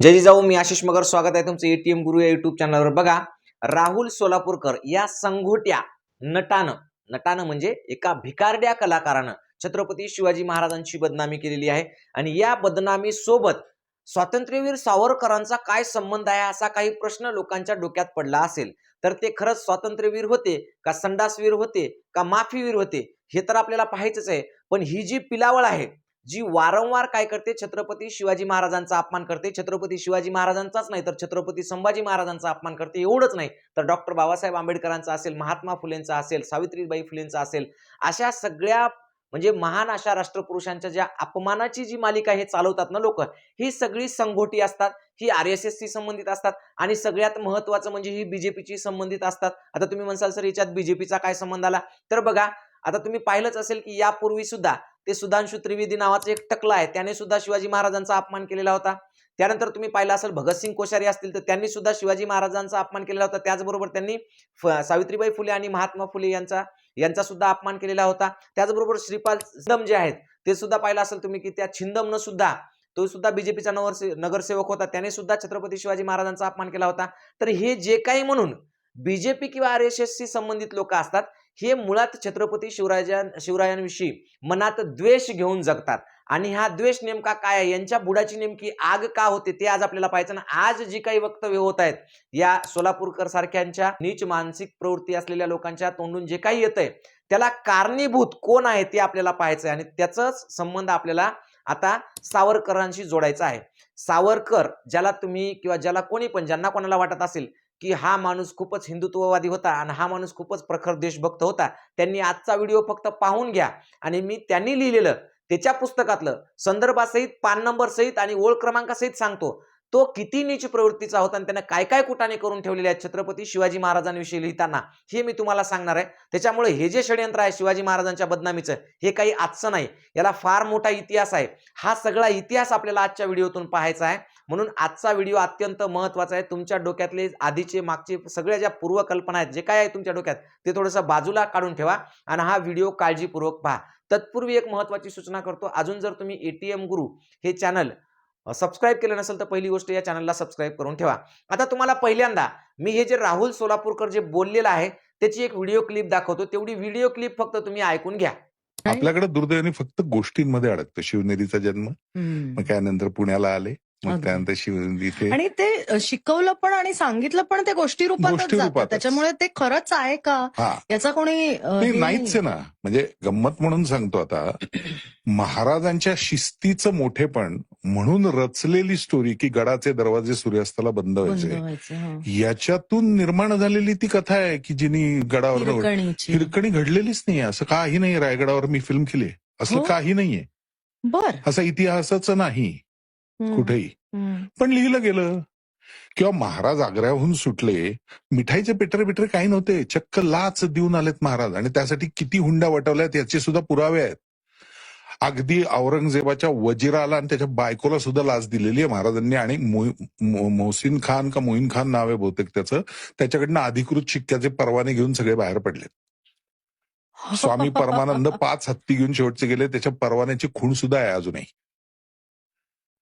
जय जिजाऊ मी आशिष मगर. स्वागत आहे तुमचं एटीएम गुरु या युट्यूब चॅनलवर बघा राहुल सोलापूरकर या संघोट्या नटानं नटानं म्हणजे एका भिकारड्या कलाकारानं छत्रपती शिवाजी महाराजांची बदनामी केलेली आहे. आणि या बदनामी सोबत स्वातंत्र्यवीर सावरकरांचा काय संबंध आहे असा काही प्रश्न लोकांच्या डोक्यात पडला असेल. तर ते खरंच स्वातंत्र्यवीर होते का संडासवीर होते का माफीवीर होते हे तर आपल्याला पाहायचंच आहे. पण ही जी पिलावळ आहे जी वारंवार काय करते? छत्रपती शिवाजी महाराजांचा अपमान करते. छत्रपती शिवाजी महाराजांचाच नाही तर छत्रपती संभाजी महाराजांचा अपमान करते. एवढंच नाही तर डॉक्टर बाबासाहेब आंबेडकरांचा असेल महात्मा फुलेंचा असेल सावित्रीबाई फुलेंचा असेल अशा सगळ्या म्हणजे महान अशा राष्ट्रपुरुषांच्या ज्या अपमानाची जी मालिका हे चालवतात ना लोक ही सगळी संघोटी असतात ही आर एस एसशी संबंधित असतात आणि सगळ्यात महत्वाचं म्हणजे ही बीजेपीची संबंधित असतात. आता तुम्ही म्हणसाल सर याच्यात बीजेपीचा काय संबंध आला? तर बघा आता तुम्ही पाहिलंच असेल की यापूर्वी सुद्धा ते सुधांशु त्रिवेदी नावाचं एक टकला आहे. त्याने सुद्धा शिवाजी महाराजांचा अपमान केलेला होता. त्यानंतर तुम्ही पाहिलं असेल भगतसिंग कोश्यारी असतील तर त्यांनी सुद्धा शिवाजी महाराजांचा अपमान केलेला होता. त्याचबरोबर त्यांनी फ- सावित्रीबाई फुले आणि महात्मा फुले यांचा यांचा सुद्धा अपमान केलेला होता. त्याचबरोबर श्रीपाल छिंदम जे आहेत ते सुद्धा पाहिलं असेल तुम्ही की त्या छिंदमनं सुद्धा तो सुद्धा बीजेपीचा नगर नगरसेवक होता. त्याने सुद्धा छत्रपती शिवाजी महाराजांचा अपमान केला होता. तर हे जे काही म्हणून बीजेपी किंवा आर एस एसशी संबंधित लोक असतात हे मुळात छत्रपती शिवराजां शिवरायांविषयी मनात द्वेष घेऊन जगतात. आणि हा द्वेष नेमका काय आहे? यांच्या बुडाची नेमकी आग का होते ते आज आपल्याला पाहायचं ना आज जी काही वक्तव्य होत आहेत या सोलापूरकर सारख्यांच्या नीच मानसिक प्रवृत्ती असलेल्या लोकांच्या तोंडून जे काही येतंय त्याला कारणीभूत कोण आहे ते आपल्याला पाहायचं आहे आणि त्याचाच संबंध आपल्याला आता सावरकरांशी जोडायचा आहे. सावरकर ज्याला तुम्ही किंवा ज्याला कोणी पण ज्यांना कोणाला वाटत असेल की हा माणूस खूपच हिंदुत्ववादी होता आणि हा माणूस खूपच प्रखर देशभक्त होता. त्यांनी आजचा व्हिडिओ फक्त पाहून घ्या. आणि मी त्यांनी लिहिलेलं त्याच्या पुस्तकातलं संदर्भासहित पान नंबर सहित आणि ओळ क्रमांकासहित सांगतो. तो किती नीच प्रवृत्तीचा होता आणि त्यानं काय काय कुटाने करून ठेवलेले आहेत छत्रपती शिवाजी महाराजांविषयी लिहिताना हे मी तुम्हाला सांगणार आहे. त्याच्यामुळे हे जे षडयंत्र आहे शिवाजी महाराजांच्या बदनामीचं हे काही आजचं नाही. याला फार मोठा इतिहास आहे. हा सगळा इतिहास आपल्याला आजच्या व्हिडिओतून पाहायचा आहे. म्हणून आजचा व्हिडिओ अत्यंत महत्त्वाचा आहे. तुमच्या डोक्यातले आधीचे मागचे सगळ्या ज्या पूर्वकल्पना आहेत जे काय आहे तुमच्या डोक्यात ते थोडंसं बाजूला काढून ठेवा आणि हा व्हिडिओ काळजीपूर्वक पहा. तत्पूर्वी एक महत्वाची सूचना करतो. अजून जर तुम्ही एटीएम गुरु हे चॅनल सबस्क्राईब केलं नसेल तर पहिली गोष्ट या चॅनलला सबस्क्राईब करून ठेवा. आता तुम्हाला पहिल्यांदा मी हे जे राहुल सोलापूरकर जे बोललेलं आहे त्याची एक व्हिडिओ क्लिप दाखवतो. तेवढी व्हिडिओ क्लिप फक्त तुम्ही ऐकून घ्या. आपल्याकडे दुर्दैवाने फक्त गोष्टींमध्ये अडकतं. शिवनेरीचा जन्म. मग त्यानंतर पुण्याला आले मग. त्यानंतर शिवनेरी आणि ते शिकवलं पण आणि सांगितलं पण ते गोष्टी रूपातच गोष्टी जातं रूपातच. त्याच्यामुळे ते खरंच आहे का? याचा कोणी नाहीच ना. म्हणजे गंमत म्हणून सांगतो आता महाराजांच्या शिस्तीचं मोठेपण म्हणून रचलेली स्टोरी की गडाचे दरवाजे सूर्यास्ताला बंद व्हायचे. याच्यातून निर्माण झालेली ती कथा आहे की जिनी गडावर. हिरकणी घडलेलीच नाही असं काही नाही रायगडावर मी फिल्म केली असलं हो? काही नाहीये. बर. असं इतिहासाचं नाही. कुठेही. पण लिहिलं गेलं. किंवा महाराज आग्र्याहून सुटले. मिठाईचे पेटरे बिटरे काही नव्हते. चक्क लाच देऊन आलेत महाराज. आणि त्यासाठी किती हुंड्या वटवल्यात याचे सुद्धा पुरावे आहेत. अगदी औरंगजेबाच्या वजिराला आणि त्याच्या बायकोला सुद्धा लाच दिलेली आहे महाराजांनी. आणि मोहसिन खान का मोहीन खान नाव आहे बहुतेक त्याचं. त्याच्याकडनं अधिकृत शिक्क्याचे परवाने घेऊन सगळे बाहेर पडले. स्वामी परमानंद पाच हत्ती घेऊन शेवटचे गेले. त्याच्या परवान्याची खूण सुद्धा आहे अजूनही.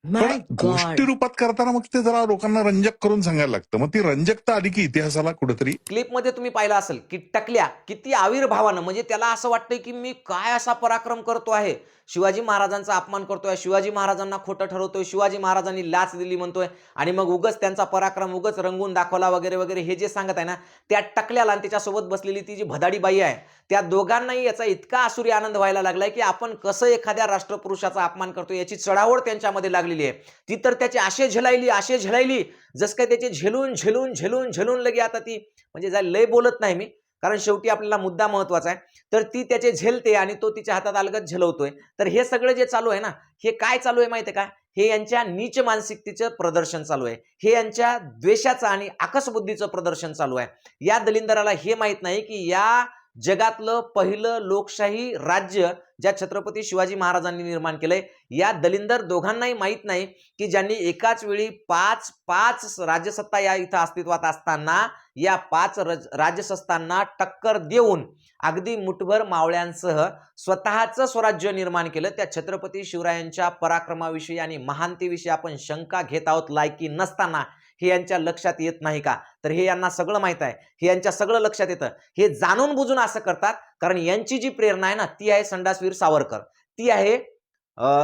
पण. गोष्टी रूपात करताना मग ते जरा लोकांना रंजक करून सांगायला लागतं. मग ती रंजकता आली की इतिहासाला कुठेतरी? क्लिपमध्ये तुम्ही पाहिलं असेल की टकल्या किती आविर्भावानं म्हणजे त्याला असं वाटतंय की मी काय असा पराक्रम करतो आहे? शिवाजी महाराजांचा अपमान करतोय शिवाजी महाराजांना खोटं ठरवतोय शिवाजी महाराजांनी लाच दिली म्हणतोय आणि मग उगच त्यांचा पराक्रम उगच रंगून दाखवला वगैरे वगैरे हे जे सांगत आहे ना त्या टकल्याला आणि त्याच्यासोबत बसलेली ती जी भदाडी बाई आहे त्या दोघांनाही याचा इतका आसुरी आनंद व्हायला लागलाय की आपण कसं एखाद्या राष्ट्रपुरुषाचा अपमान करतो याची चढावड त्यांच्यामध्ये लागलेली आहे. ती तर त्याची आशे झेलायली आशे झेलायली. जस काय त्याचे झेलून झेलून झेलून झेलून लगे आता ती म्हणजे जा लय बोलत नाही मी कारण शेवटी आपल्याला मुद्दा महत्त्वाचा आहे. तर ती त्याचे झेलते आणि तो तिच्या हातात अलगत झेलवतोय. तर हे सगळं जे चालू आहे ना हे काय चालू आहे माहिती आहे का? हे यांच्या नीच मानसिकतेचं प्रदर्शन चालू आहे. हे यांच्या द्वेषाचं आणि आकसबुद्धीचं प्रदर्शन चालू आहे. या दलिंदराला हे माहीत नाही की या जगातलं पहिलं लोकशाही राज्य ज्या छत्रपती शिवाजी महाराजांनी निर्माण केलंय या दलिंदर दोघांनाही माहीत नाही की ज्यांनी एकाच वेळी पाच पाच राज्यसत्ता या इथं अस्तित्वात असताना या पाच रज- राज्यसत्तांना टक्कर देऊन अगदी मुठभर मावळ्यांसह स्वतःचं स्वराज्य निर्माण केलं. त्या छत्रपती शिवरायांच्या पराक्रमाविषयी आणि महानतेविषयी आपण शंका घेत आहोत लायकी नसताना. हे यांच्या लक्षात येत नाही का? तर हे यांना सगळं माहीत आहे. हे यांच्या सगळं लक्षात येतं. हे जाणून बुजून असं करतात कारण यांची जी प्रेरणा आहे ना ती आहे संडासवीर सावरकर. ती आहे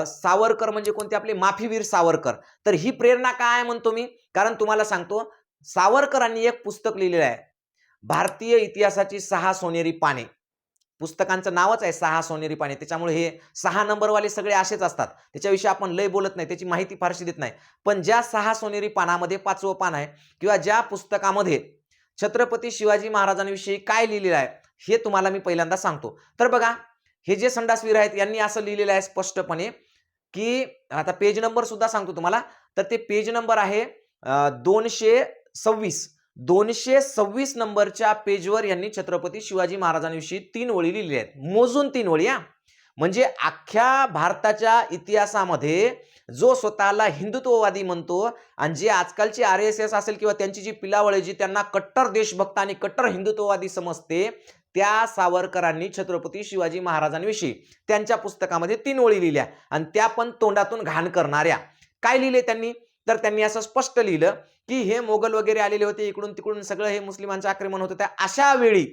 सावरकर म्हणजे कोणते? आपले माफीवीर सावरकर. तर ही प्रेरणा काय आहे म्हणतो मी? कारण तुम्हाला सांगतो सावरकरांनी एक पुस्तक लिहिलेलं आहे. भारतीय इतिहासाची सहा सोनेरी पाने. पुस्तकांचं नावच आहे सहा सोनेरी पाने त्याच्यामुळे हे सहा नंबरवाले सगळे असेच असतात. त्याच्याविषयी आपण लय बोलत नाही त्याची माहिती फारशी देत नाही. पण ज्या सहा सोनेरी पानामध्ये पाचवं पान आहे किंवा ज्या पुस्तकामध्ये छत्रपती शिवाजी महाराजांविषयी काय लिहिलेलं आहे हे तुम्हाला मी पहिल्यांदा सांगतो. तर बघा हे जे संडासवीर आहेत यांनी असं लिहिलेलं आहे स्पष्टपणे की आता पेज नंबर सुद्धा सांगतो तुम्हाला. तर ते पेज नंबर आहे दोनशे सव्वीस. दोनशे सव्वीस नंबरच्या पेजवर यांनी छत्रपती शिवाजी महाराजांविषयी तीन ओळी लिहिल्या आहेत. मोजून तीन ओळी या म्हणजे अख्ख्या भारताच्या इतिहासामध्ये जो स्वतःला हिंदुत्ववादी म्हणतो आणि जे आजकालची आर एस एस असेल किंवा त्यांची जी पिलावळ आहे जी त्यांना कट्टर देशभक्त आणि कट्टर हिंदुत्ववादी समजते त्या सावरकरांनी छत्रपती शिवाजी महाराजांविषयी त्यांच्या पुस्तकामध्ये तीन ओळी लिहिल्या आणि त्या पण तोंडातून घाण करणाऱ्या. काय लिहिले त्यांनी? तर त्यांनी असं स्पष्ट लिहिलं की हे मोगल वगैरे आलेले होते इकडून तिकडून सगळं हे मुस्लिमांचं आक्रमण होतं त्या अशा वेळी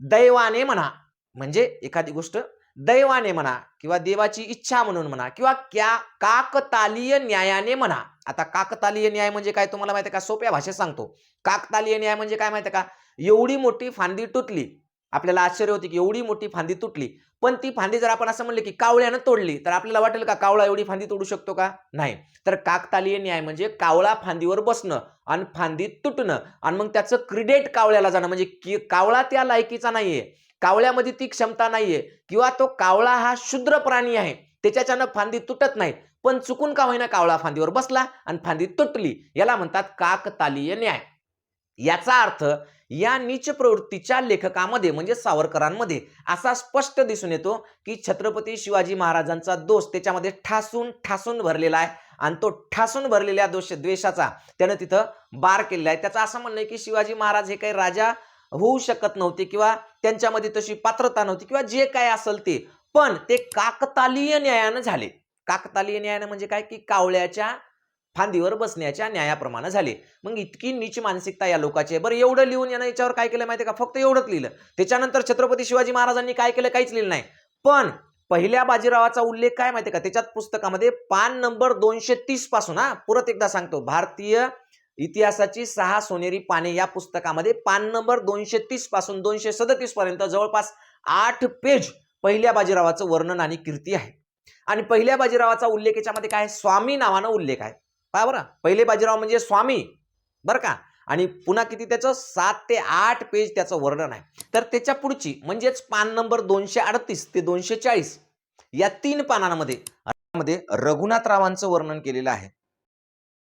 दैवाने म्हणा म्हणजे एखादी गोष्ट दैवाने म्हणा किंवा देवाची इच्छा म्हणून म्हणा किंवा क्या काकतालीय न्यायाने म्हणा. आता काकतालीय न्याय म्हणजे काय तुम्हाला माहिती आहे का? सोप्या भाषेत सांगतो. काकतालीय न्याय म्हणजे काय माहिती आहे का? एवढी मोठी फांदी तुटली आपल्याला आश्चर्य होते की एवढी मोठी फांदी तुटली. पण ती फांदी जर आपण असं म्हणलं की कावळ्यानं तोडली तर आपल्याला वाटेल का कावळा एवढी फांदी तोडू शकतो का? नाही. तर काकतालीय न्याय म्हणजे कावळा फांदीवर बसणं आणि फांदी तुटणं आणि मग त्याचं क्रिडेट कावळ्याला जाणं. म्हणजे की कावळा त्या लायकीचा नाहीये. कावळ्यामध्ये ती क्षमता नाहीये. किंवा तो कावळा हा शूद्र प्राणी आहे. त्याच्याच्यानं फांदी तुटत नाही. पण चुकून का होईना कावळा फांदीवर बसला आणि फांदी तुटली? याला म्हणतात काकतालीय न्याय. याचा अर्थ या नीच प्रवृत्तीच्या लेखकामध्ये म्हणजे सावरकरांमध्ये असा स्पष्ट दिसून येतो की छत्रपती शिवाजी महाराजांचा दोष त्याच्यामध्ये ठासून ठासून भरलेला आहे. आणि तो ठासून भरलेल्या दोष द्वेषाचा त्यानं तिथं बार केलेला आहे. त्याचं असं म्हणणं आहे की शिवाजी महाराज हे काही राजा होऊ शकत नव्हते किंवा त्यांच्यामध्ये तशी पात्रता नव्हती किंवा जे काय असेल ते. पण ते काकतालीय न्यायानं झाले. काकतालीय न्यायानं म्हणजे काय? की कावळ्याच्या फांदीवर बसण्याच्या न्यायाप्रमाणे झाले. मग इतकी नीच मानसिकता या लोकांची आहे. बरं एवढं लिहून यानं याच्यावर काय केलं माहिती आहे का? फक्त एवढंच लिहिलं. त्याच्यानंतर छत्रपती शिवाजी महाराजांनी काय केलं? काहीच लिहिलं नाही. पण पहिल्या बाजीरावाचा उल्लेख काय माहिती आहे का? त्याच्यात पुस्तकामध्ये पान नंबर दोनशे तीसपासून हा परत एकदा सांगतो. भारतीय इतिहासाची सहा सोनेरी पाने या पुस्तकामध्ये पान नंबर दोनशे तीसपासून दोनशे सदतीस पर्यंत जवळपास आठ पेज पहिल्या बाजीरावाचं वर्णन आणि कीर्ती आहे. आणि पहिल्या बाजीरावाचा उल्लेख याच्यामध्ये काय आहे? स्वामी नावानं उल्लेख आहे. पहा बरं. पहिले बाजीराव म्हणजे स्वामी. बरं का? आणि पुन्हा किती त्याचं? सात ते आठ पेज त्याचं वर्णन आहे. तर त्याच्या पुढची म्हणजेच पान नंबर दोनशे अडतीस ते दोनशे चाळीस या तीन पानांमध्ये मध्ये रघुनाथरावांचं वर्णन केलेलं आहे.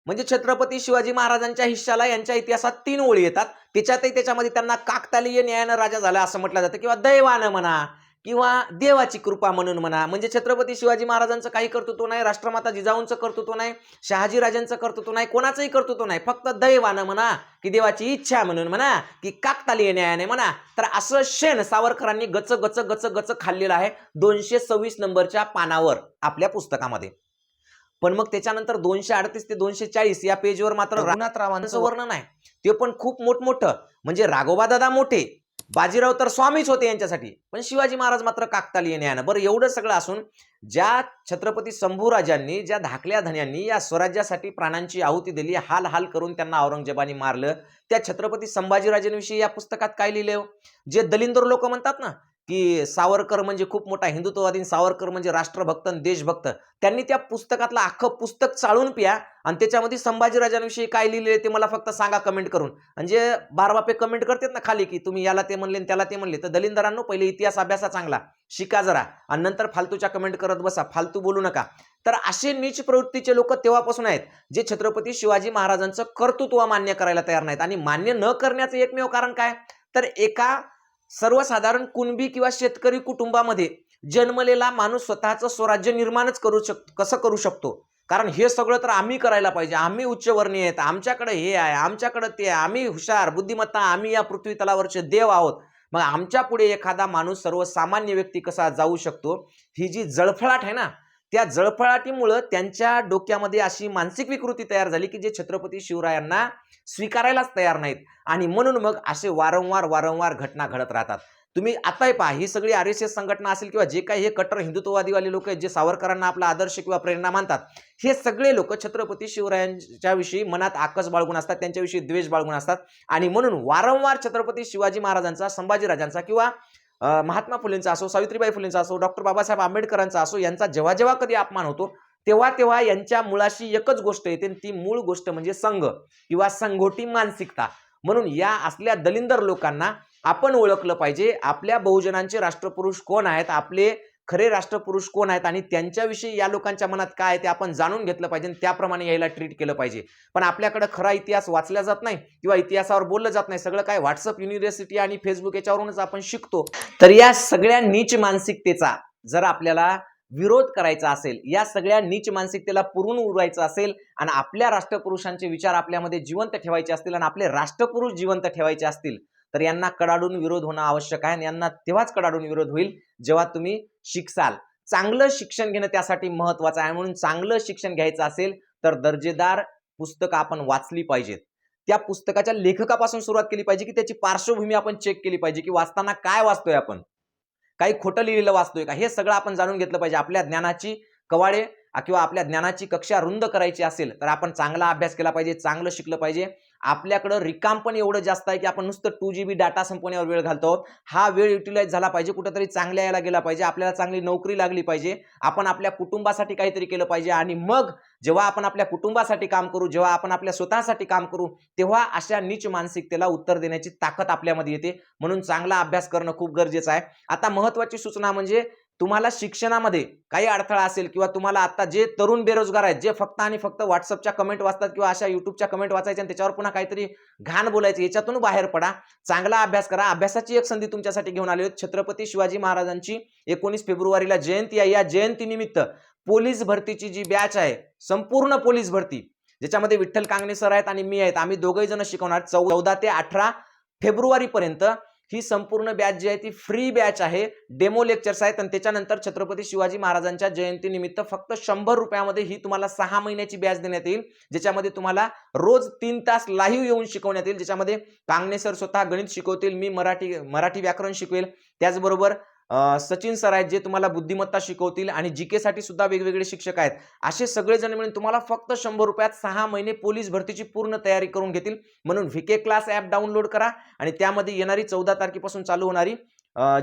म्हणजे छत्रपती शिवाजी महाराजांच्या हिश्श्याला यांच्या इतिहासात तीन ओळी येतात. त्याच्यातही त्याच्यामध्ये त्यांना काकतालीय न्यायानं राजा झाला असं म्हटलं जातं. किंवा दैवानं म्हणा किंवा देवाची कृपा म्हणून म्हणा म्हणजे छत्रपती शिवाजी महाराजांचं काही कर्तृत्व नाही राष्ट्रमाता जिजाऊंचं कर्तृत्व नाही शहाजी राजांचं कर्तृत्व नाही कोणाचंही कर्तृत्व नाही फक्त दैवानं म्हणा की देवाची इच्छा म्हणून म्हणा की काकतालीय न्यायाने म्हणा. तर असं शेण सावरकरांनी गच गच गच गच खाल्लेलं आहे दोनशे सव्वीस नंबरच्या पानावर आपल्या पुस्तकामध्ये. पण मग त्याच्यानंतर दोनशे अडतीस ते दोनशे चाळीस या पेजवर मात्र रघुनाथरावांचं वर्णन आहे. ते पण खूप मोठमोठं. म्हणजे राघोबा दादा मोठे बाजीराव तर स्वामीच होते यांच्यासाठी. पण शिवाजी महाराज मात्र काकतालीय न्यायानं. बरं एवढं सगळं असून ज्या छत्रपती शंभूराजांनी ज्या धाकल्या धन्यांनी या स्वराज्यासाठी प्राणांची आहुती दिली हाल हाल करून त्यांना औरंगजेबाने मारलं त्या छत्रपती संभाजीराजांविषयी या पुस्तकात काय लिहिले हो? जे दलिंदर लोक म्हणतात ना की सावरकर म्हणजे खूप मोठा हिंदुत्ववादी सावरकर म्हणजे राष्ट्रभक्त आणि देशभक्त. त्यांनी त्या पुस्तकातलं अख्खं पुस्तक चाळून प्या आणि त्याच्यामध्ये संभाजीराजांविषयी काय लिहिले ते मला फक्त सांगा कमेंट करून. म्हणजे बारबापे कमेंट करतात ना खाली की तुम्ही याला ते म्हणले आणि त्याला ते म्हणले तर दलिंदरांनो पहिले इतिहास अभ्यासा चांगला. शिका जरा आणि नंतर फालतूच्या कमेंट करत बसा. फालतू बोलू नका. तर असे नीच प्रवृत्तीचे लोक तेव्हापासून आहेत जे छत्रपती शिवाजी महाराजांचं कर्तृत्व मान्य करायला तयार नाहीत. आणि मान्य न करण्याचं एकमेव कारण काय? तर एका सर्वसाधारण कुणबी किंवा शेतकरी कुटुंबामध्ये जन्मलेला माणूस स्वतःचं स्वराज्य निर्माणच करू शक कसं करू शकतो? कारण हे सगळं तर आम्ही करायला पाहिजे. आम्ही उच्चवर्णीय आहेत. आमच्याकडे हे आहे. आमच्याकडे ते आहे. आम्ही हुशार बुद्धिमत्ता आम्ही या पृथ्वी तलावरचे देव आहोत. मग आमच्या पुढे एखादा माणूस सर्वसामान्य व्यक्ती कसा जाऊ शकतो? ही जी जळफळाट आहे ना त्या जळफळाटीमुळं त्यांच्या डोक्यामध्ये अशी मानसिक विकृती तयार झाली की जे छत्रपती शिवरायांना स्वीकारायलाच तयार नाहीत. आणि म्हणून मग असे वारंवार वारंवार घटना घडत राहतात. तुम्ही आताही पहा ही सगळी आर एस एस संघटना असेल किंवा जे काही हे कट्टर हिंदुत्ववादीवाले लोक आहेत जे सावरकरांना आपला आदर्श किंवा प्रेरणा मानतात हे सगळे लोक छत्रपती शिवरायांच्या विषयी मनात आकस बाळगून असतात त्यांच्याविषयी द्वेष बाळगून असतात. आणि म्हणून वारंवार छत्रपती शिवाजी महाराजांचा संभाजीराजांचा किंवा महात्मा फुलेंचा असो सावित्रीबाई फुलेंचा असो डॉक्टर बाबासाहेब आंबेडकरांचा असो यांचा जेव्हा जेव्हा कधी अपमान होतो तेव्हा तेव्हा यांच्या मुळाशी एकच गोष्ट येते आणि ती मूळ गोष्ट म्हणजे संघ किंवा संघोटी मानसिकता. म्हणून या असल्या दलिंदर लोकांना आपण ओळखलं पाहिजे. आपल्या बहुजनांचे राष्ट्रपुरुष कोण आहेत? आपले खरे राष्ट्रपुरुष कोण आहेत आणि त्यांच्याविषयी या लोकांच्या मनात काय आहे ते आपण जाणून घेतलं पाहिजे आणि त्याप्रमाणे यायला ट्रीट केलं पाहिजे. पण आपल्याकडे खरा इतिहास वाचला जात नाही किंवा इतिहासावर बोललं जात नाही सगळं काय व्हॉट्सअप युनिव्हर्सिटी आणि फेसबुक याच्यावरूनच आपण शिकतो. तर या सगळ्या नीच मानसिकतेचा जर आपल्याला विरोध करायचा असेल या सगळ्या नीच मानसिकतेला पुरून उरवायचं असेल आणि आपल्या राष्ट्रपुरुषांचे विचार आपल्यामध्ये जिवंत ठेवायचे असतील आणि आपले राष्ट्रपुरुष जिवंत ठेवायचे असतील तर यांना कडाडून विरोध होणं आवश्यक आहे आणि यांना तेव्हाच कडाडून विरोध होईल जेव्हा तुम्ही शिकसाल. चांगलं शिक्षण घेणं त्यासाठी महत्वाचं आहे. म्हणून चांगलं शिक्षण घ्यायचं असेल तर दर्जेदार पुस्तकं आपण वाचली पाहिजेत. त्या पुस्तकाच्या लेखकापासून सुरुवात केली पाहिजे की त्याची पार्श्वभूमी आपण चेक केली पाहिजे की वाचताना काय वाचतोय आपण? काही खोटं लिहिलेलं वाचतोय का? हे सगळं आपण जाणून घेतलं पाहिजे. आपल्या ज्ञानाची कवाडे किंवा आपल्या ज्ञानाची कक्षा रुंद करायची असेल तर आपण चांगला अभ्यास केला पाहिजे चांगलं शिकलं पाहिजे. आपल्याकडं रिकाम पण एवढं जास्त आहे की आपण नुसतं टू जी बी डाटा संपवण्यावर वेळ घालतो. आहोत. हा वेळ युटिलाइज झाला पाहिजे कुठेतरी चांगल्या यायला गेला पाहिजे आपल्याला चांगली नोकरी लागली पाहिजे. आपण आपल्या कुटुंबासाठी काहीतरी केलं पाहिजे आणि मग जेव्हा आपण आपल्या कुटुंबासाठी काम करू जेव्हा आपण आपल्या स्वतःसाठी काम करू तेव्हा अशा नीच मानसिकतेला उत्तर देण्याची ताकद आपल्यामध्ये येते. म्हणून चांगला अभ्यास करणं खूप गरजेचं आहे. आता महत्वाची सूचना म्हणजे तुम्हाला शिक्षणामध्ये काही अडथळा असेल किंवा तुम्हाला आता जे तरुण बेरोजगार आहेत जे फक्त आणि फक्त व्हॉट्सअपच्या कमेंट वाचतात किंवा अशा युट्यूबच्या कमेंट वाचायच्या आणि त्याच्यावर पुन्हा काहीतरी घाण बोलायचं याच्यातून बाहेर पडा. चांगला अभ्यास करा. अभ्यासाची एक संधी तुमच्यासाठी घेऊन आली होती छत्रपती शिवाजी महाराजांची एकोणीस फेब्रुवारीला जयंती आहे. या जयंतीनिमित्त पोलीस भरतीची जी बॅच आहे संपूर्ण पोलीस भरती ज्याच्यामध्ये विठ्ठल कांगणे सर आहेत आणि मी आहेत. आम्ही दोघही जण शिकवणार. चौदा ते अठरा फेब्रुवारीपर्यंत ही संपूर्ण बॅच जी आहे ती फ्री बॅच आहे. डेमो लेक्चर्स आहेत आणि त्याच्यानंतर छत्रपती शिवाजी महाराजांच्या जयंतीनिमित्त फक्त शंभर रुपयामध्ये ही तुम्हाला सहा महिन्याची बॅच देण्यात येईल ज्याच्यामध्ये तुम्हाला रोज तीन तास लाईव्ह येऊन शिकवण्यात येईल ज्याच्यामध्ये कांगणे सर स्वतः गणित शिकवतील मी मराठी मराठी व्याकरण शिकवेल. त्याचबरोबर सचिन सर आहेत जे तुम्हाला बुद्धिमत्ता शिकवतील आणि जी केसाठी सुद्धा वेगवेगळे शिक्षक आहेत. असे सगळेजण मिळून तुम्हाला फक्त शंभर रुपयात सहा महिने पोलीस भरतीची पूर्ण तयारी करून घेतील. म्हणून व्हीके क्लास ॲप डाउनलोड करा आणि त्यामध्ये येणारी चौदा तारखेपासून चालू होणारी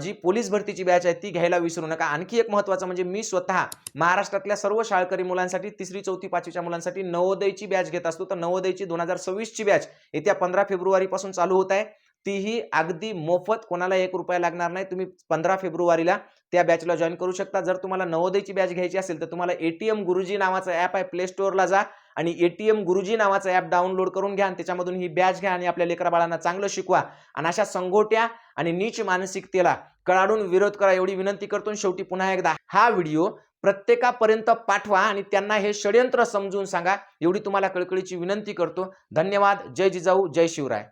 जी पोलीस भरतीची बॅच आहे ती घ्यायला विसरू नका. आणखी एक महत्त्वाचं म्हणजे मी स्वतः महाराष्ट्रातल्या सर्व शाळकरी मुलांसाठी तिसरी चौथी पाचवीच्या मुलांसाठी नवोदयची बॅच घेत असतो. तर नवोदयची दोन हजार सव्वीसची बॅच येत्या पंधरा फेब्रुवारीपासून चालू होत आहे. तीही अगदी मोफत कोणाला एक रुपया लागणार नाही. तुम्ही पंधरा फेब्रुवारीला त्या बॅचला जॉईन करू शकता. जर तुम्हाला नवोदयची बॅच घ्यायची असेल तर तुम्हाला एटीएम गुरुजी नावाचं ॲप आहे प्ले स्टोअरला जा आणि एटीएम गुरुजी नावाचं ॲप डाउनलोड करून घ्या आणि त्याच्यामधून ही बॅच घ्या आणि आपल्या लेकर बाळांना चांगलं शिकवा. आणि अशा संगोट्या आणि नीच मानसिकतेला कळाडून विरोध करा एवढी विनंती करतो आणि शेवटी पुन्हा एकदा हा व्हिडिओ प्रत्येकापर्यंत पाठवा आणि त्यांना हे षडयंत्र समजून सांगा. एवढी तुम्हाला कळकळीची विनंती करतो. धन्यवाद. जय जिजाऊ. जय शिवराय.